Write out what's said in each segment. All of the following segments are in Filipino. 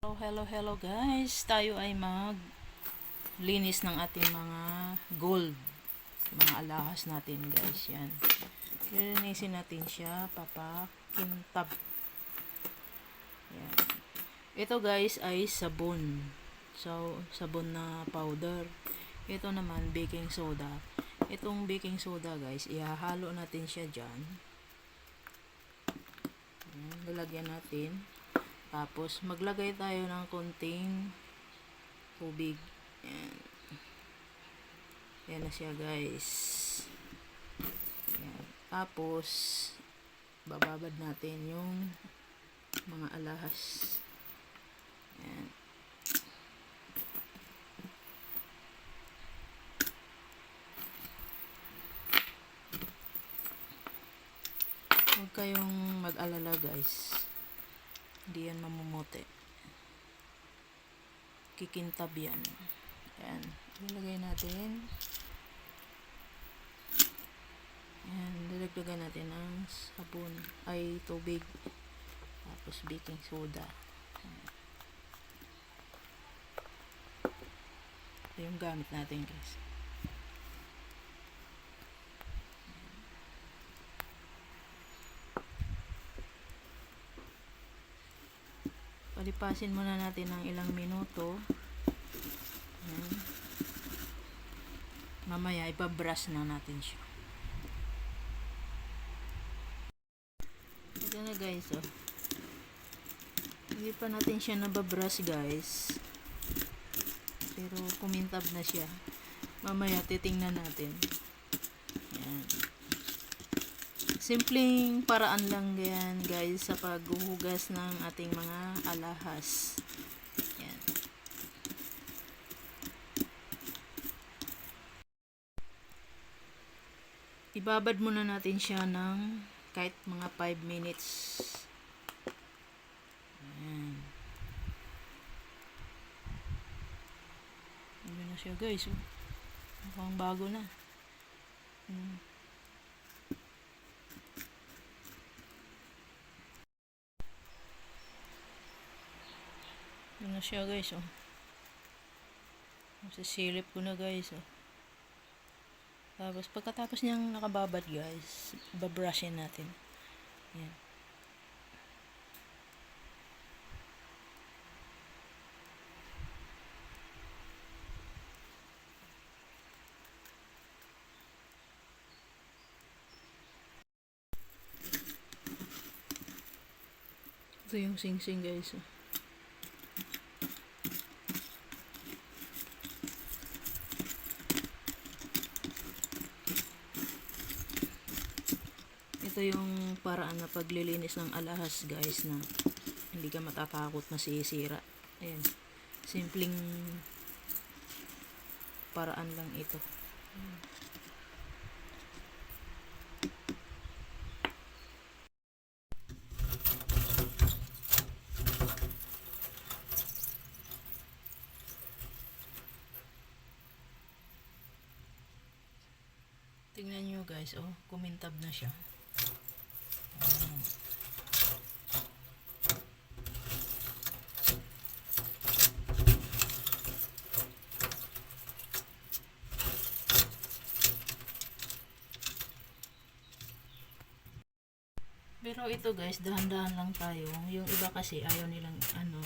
Hello, hello, hello guys. Tayo ay mag linis ng ating mga gold. Mga alahas natin guys. Yan. Lilinisin natin siya. Papakintab. Yan. Ito guys ay sabon. So, sabon na powder. Ito naman baking soda. Itong baking soda guys, ihahalo natin siya dyan. Yan, lalagyan natin. Tapos, maglagay tayo ng konting tubig. Yan. Yan na siya, guys. Yan. Tapos, bababad natin yung mga alahas. Yan. Huwag kayong mag-alala, guys. Hindi yan mamumuti. Kikintab yan. Ayan. Ilagay natin. Ayan. Dalagdagan natin ng sabon. Ay, tubig. Tapos baking soda. Ayan. Ito yung gamit natin guys. Palipasin muna natin ng ilang minuto. Ayan. Mamaya, ipabrush na natin siya. Ito na guys, oh. Hindi pa natin siya nababrush guys. Pero kumintab na siya. Mamaya, titingnan natin. Ayan. Simpleng paraan lang yan guys sa paghuhugas ng ating mga alahas. Yan. Ibabad muna natin siya ng kahit mga 5 minutes. Yan. Ano na siya guys. Oh. Mukhang bago na. Hmm. Yun na siya guys, oh. Sisilip ko na guys, oh. Tapos, pagkatapos niyang nakababad guys, babrushin natin. Yan. Ito yung sing-sing guys, oh. Ito yung paraan na paglilinis ng alahas guys na hindi ka matatakot na sisira. Ayan. Simpleng paraan lang ito. Tingnan nyo guys, oh, kumintab na siya. Pero ito guys, dahan-dahan lang tayo. Yung iba kasi ayaw nilang ano,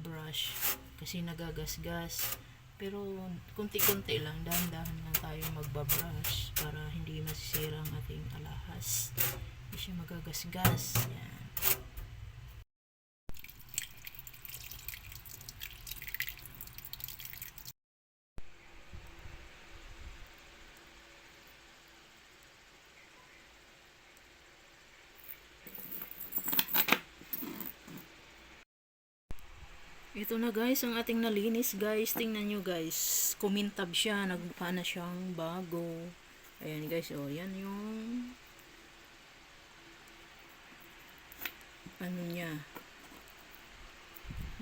brush kasi nagagasgas. Pero kunti-kunti lang, dahan-dahan lang tayo magbabrush para hindi masisira ang ating alahas. Hindi siya magagasgas. Yan. Ito na guys, ang ating nalinis guys. Tingnan nyo guys. Kumintab siya. Nagpa na siyang bago. Ayan guys, oh. Yan yung ano niya.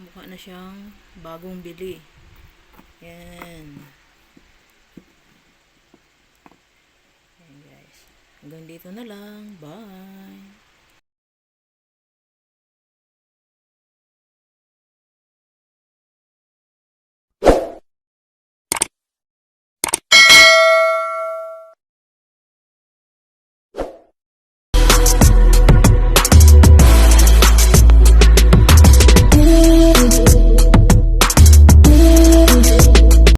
Mukha na siyang bagong bili. Yan. Ayan guys. Hanggang dito na lang. Bye.